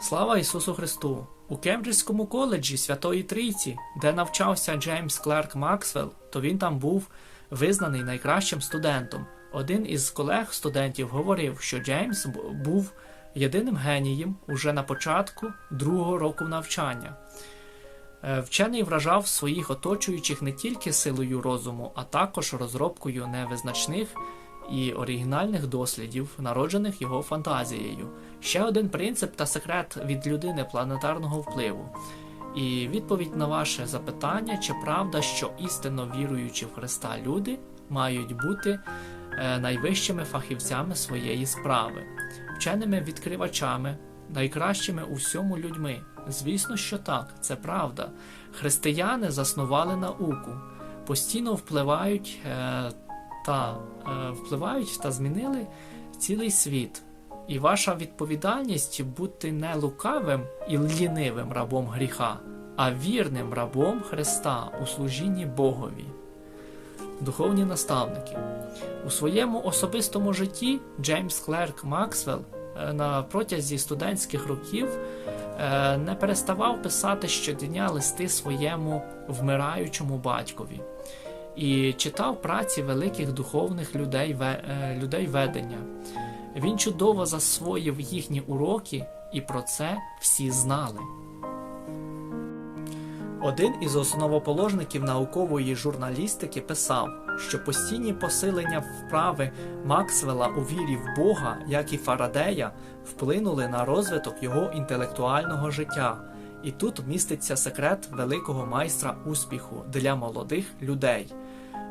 Слава Ісусу Христу! У Кембриджському коледжі Святої Трійці, де навчався Джеймс Клерк Максвелл, то він там був визнаний найкращим студентом. Один із колег студентів говорив, що Джеймс був єдиним генієм уже на початку другого року навчання. Е, Вчений вражав своїх оточуючих не тільки силою розуму, а також розробкою невизначних і оригінальних дослідів, народжених його фантазією. Ще один принцип та секрет від людини планетарного впливу. І відповідь на ваше запитання, чи правда, що істинно віруючі в Христа люди мають бути е, найвищими фахівцями своєї справи, вченими відкривачами, найкращими у всьому людьми. Звісно, що так, це правда. Християни заснували науку, постійно впливають е, та е, впливають та змінили цілий світ. І ваша відповідальність бути не лукавим і лінивим рабом гріха, а вірним рабом Христа у служінні Богові. Духовні наставники. У своєму особистому житті Джеймс Клерк Максвелл е, на протязі студентських років е, не переставав писати щодня листи своєму вмираючому батькові і читав праці великих духовних людей, е, людей ведення. Він чудово засвоїв їхні уроки, і про це всі знали. Один із основоположників наукової журналістики писав, що постійні посилення вправи Максвелла у вірі в Бога, як і Фарадея, вплинули на розвиток його інтелектуального життя. І тут міститься секрет великого майстра успіху для молодих людей.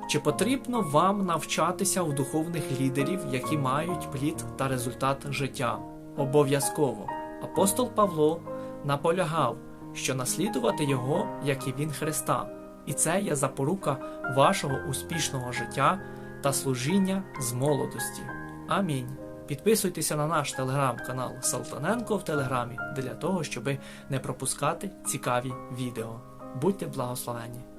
Чи потрібно вам навчатися у духовних лідерів, які мають плід та результат життя? Обов'язково. Апостол Павло наполягав, що наслідувати його, як і він Христа, і це є запорука вашого успішного життя та служіння з молодості. Амінь. Підписуйтеся на наш телеграм-канал Салтаненко в Телеграмі для того, щоб не пропускати цікаві відео. Будьте благословені!